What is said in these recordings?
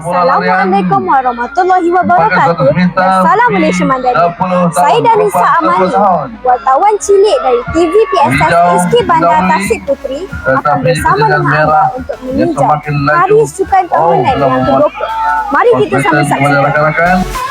Assalamualaikum warahmatullahi wabarakatuh. Salam Malaysia Mandari. Saya Danisa Amani, wartawan cilik dari TV PSS SK Bandar Tasik Puteri akan bersama dengan anda untuk meninjau Hari Sukan Tahunan yang ke-20. Mari kita sama saksikan.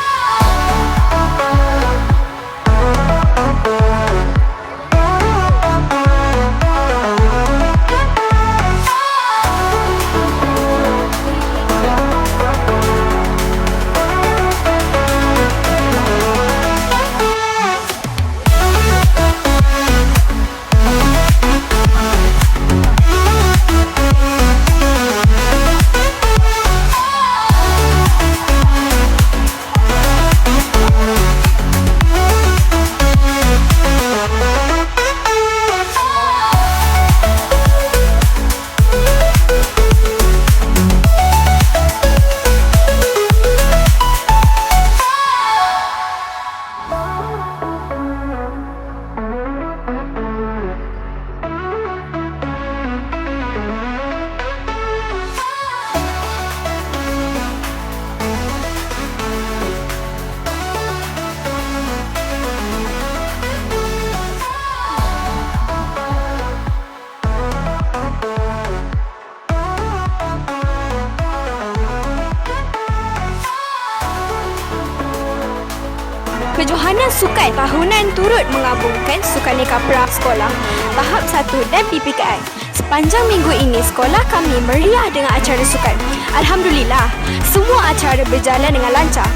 Sukan Tahunan turut mengabungkan Sukan Kapra Sekolah Tahap 1 dan PPKI. Sepanjang minggu ini, sekolah kami meriah dengan acara sukan. Alhamdulillah, semua acara berjalan dengan lancar.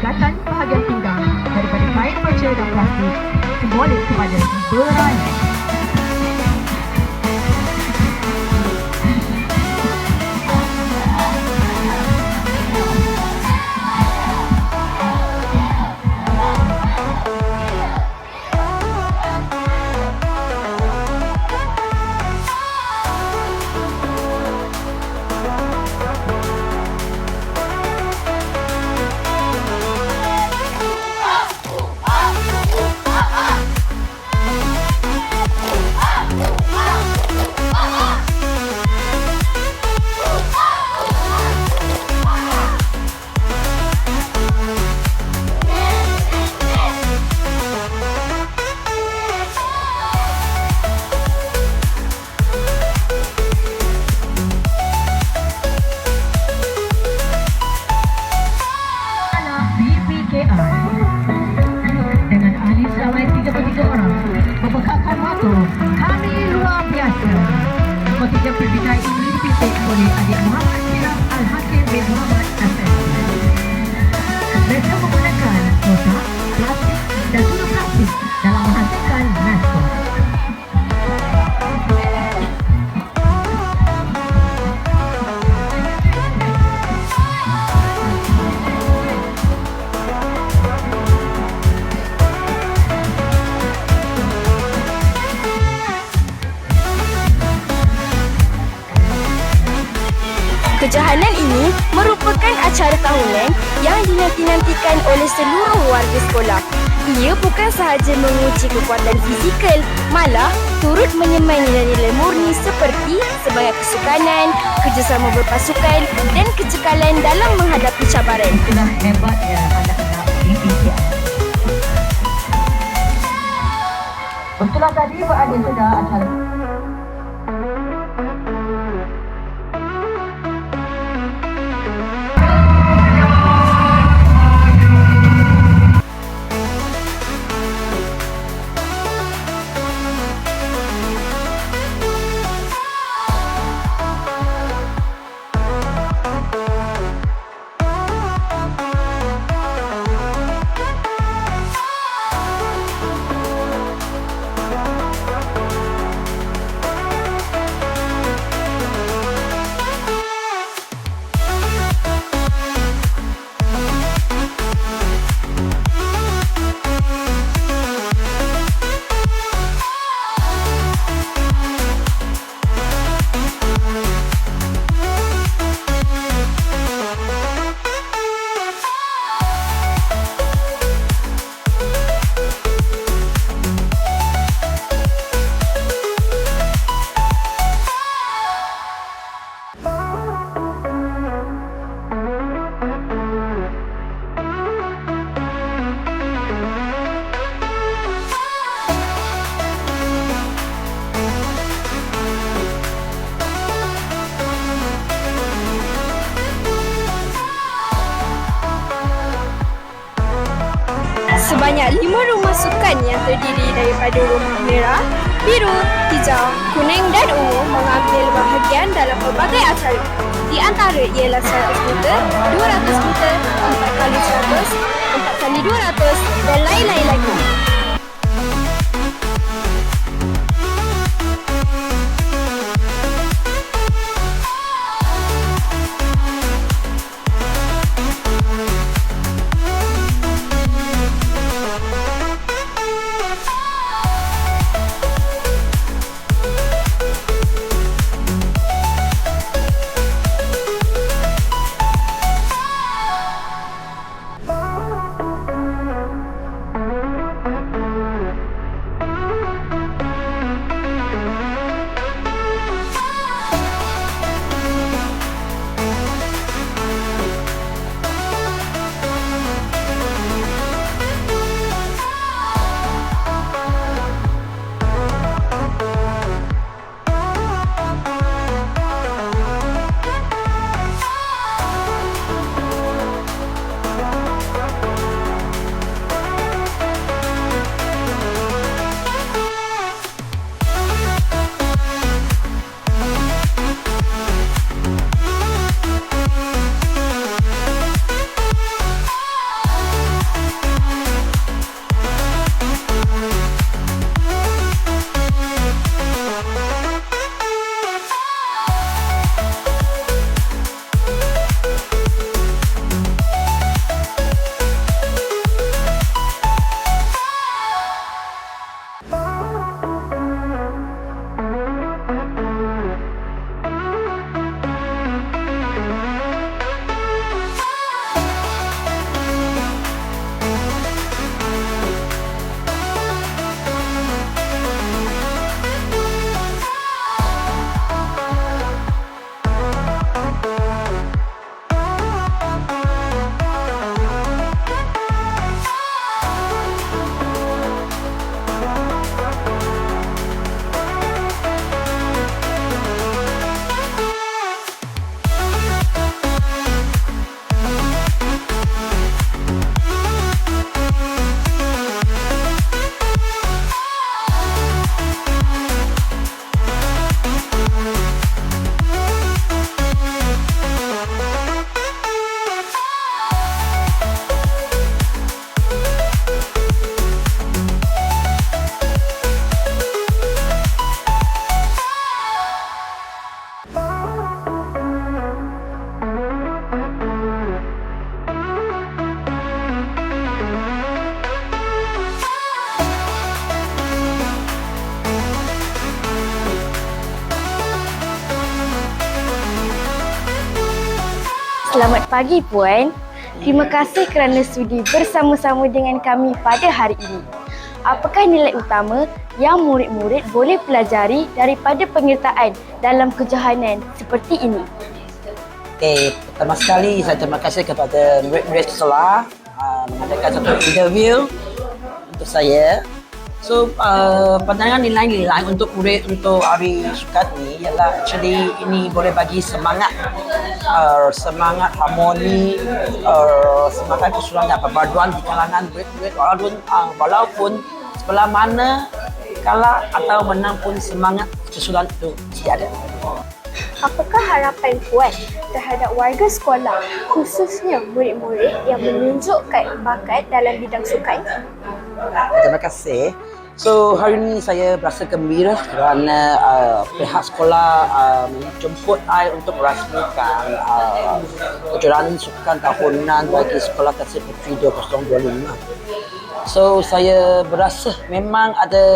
Kecerdasan dan ikatan bahagian pinggang daripada kain baja dan plastik, simbolik kepada berani. Acara tahunan yang dinanti-nantikan oleh seluruh warga sekolah. Ia bukan sahaja menguji kekuatan fizikal, malah turut menyemai nilai-nilai murni seperti semangat kesukanan, kerjasama berpasukan dan kecekalan dalam menghadapi cabaran. Itulah hebatnya anak-anak. Betul lah tadi Adi sudah acara Sebanyak lima rumah sukan yang terdiri daripada rumah merah, biru, hijau, kuning dan ungu mengambil bahagian dalam pelbagai acara. Di antara ialah 100 meter, 200 meter, 4 kali 100, 4 kali 200 dan lain-lain lagi. Selamat pagi Puan. Terima kasih kerana sudi bersama-sama dengan kami pada hari ini. Apakah nilai utama yang murid-murid boleh pelajari daripada penyertaan dalam kejohanan seperti ini? Okey, pertama sekali saya terima kasih kepada murid-murid sekolah uh, mengadakan satu interview untuk saya. So, uh, pandangan nilai-nilai untuk murid untuk hari sukat ni ialah actually ini boleh bagi semangat uh, semangat harmoni uh, semangat keseluruhan perpaduan di kalangan murid-murid walaupun uh, walaupun sebelah mana kalah atau menang pun semangat keseluruhan itu mesti ada. Apakah harapan Puan terhadap warga sekolah khususnya murid-murid yang menunjukkan bakat dalam bidang sukan? Terima kasih. So hari ini saya berasa gembira kerana uh, pihak sekolah uh, menjemput saya untuk merasmikan uh, kejuaraan sukan tahunan bagi sekolah Tasik Puteri 2025. So saya berasa memang ada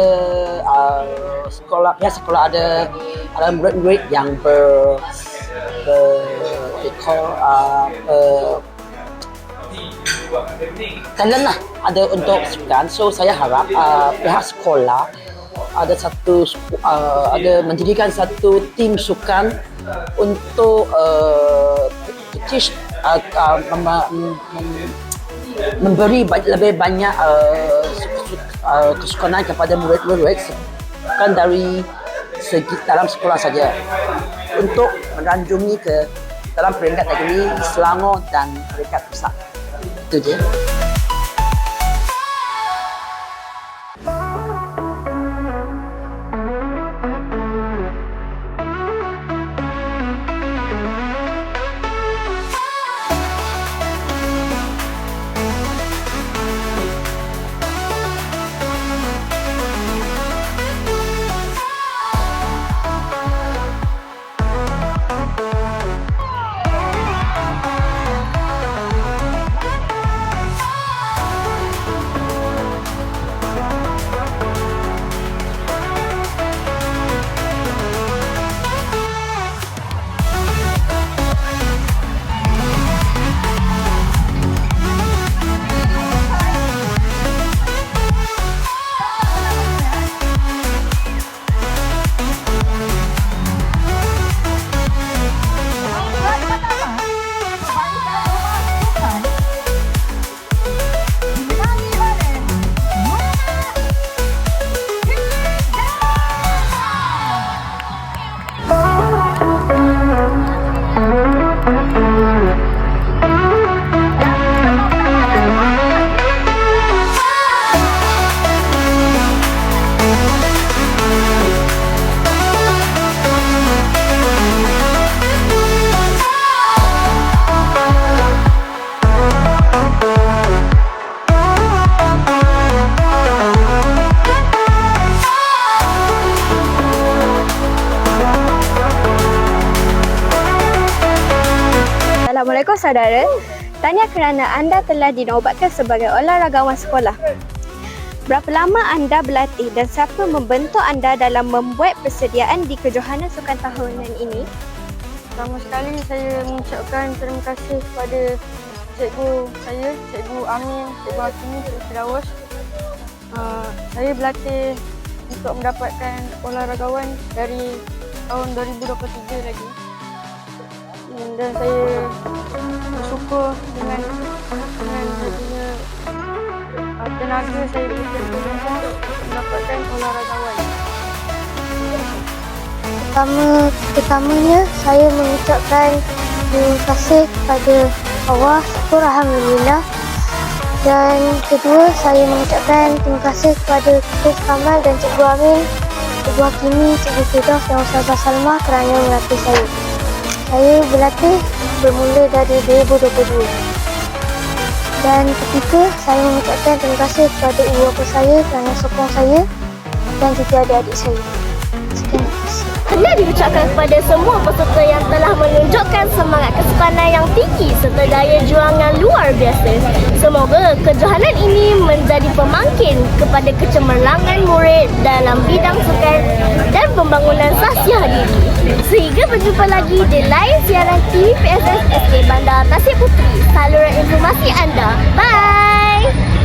uh, sekolah pihak sekolah ada ada murid-murid yang ber, ber what they call, uh, ber, talent lah. Ada untuk sukan so saya harap uh, pihak sekolah ada satu uh, ada mendirikan satu tim sukan untuk uh, teach uh, uh, mem, mem, memberi ba- lebih banyak uh, su- uh, kesukanan kepada murid-murid bukan dari segi dalam sekolah saja. Untuk menanjungi ke dalam peringkat negeri, Selangor dan peringkat pusat. Itu je. Saudara. Tanya kerana anda telah dinobatkan sebagai olaragawan sekolah. Berapa lama anda berlatih dan siapa membentuk anda dalam membuat persediaan di kejohanan sukan tahunan ini? Pertama sekali saya mengucapkan terima kasih kepada cikgu saya, cikgu Amin, cikgu Hakimi, cikgu Firdaus. Uh, saya berlatih untuk mendapatkan olaragawan dari tahun 2023 lagi. Hmm, Dan saya bersyukur dengan dengan adanya uh, tenaga saya semua mendapatkan olaragawan. Pertama, pertamanya saya mengucapkan terima kasih kepada Allah, syukur Alhamdulillah. Dan kedua, saya mengucapkan terima kasih kepada Cikgu Kamal dan Cikgu Amin, Cikgu Hakimi, Cikgu Firdaus dan Ustazah Salma kerana melatih saya. Saya berlatih bermula dari 2022. Dan ketiga, saya mengucapkan terima kasih kepada ibu bapa saya kerana sokong saya dan juga adik-adik saya. Sekian. Hendak diucapkan kepada semua tinggi serta daya juang yang luar biasa. Semoga kejohanan ini menjadi pemangkin kepada kecemerlangan murid dalam bidang sukan dan pembangunan sahsiah diri. Sehingga berjumpa lagi di lain siaran TV PSS SK Bandar Tasik Puteri. Saluran informasi anda. Bye!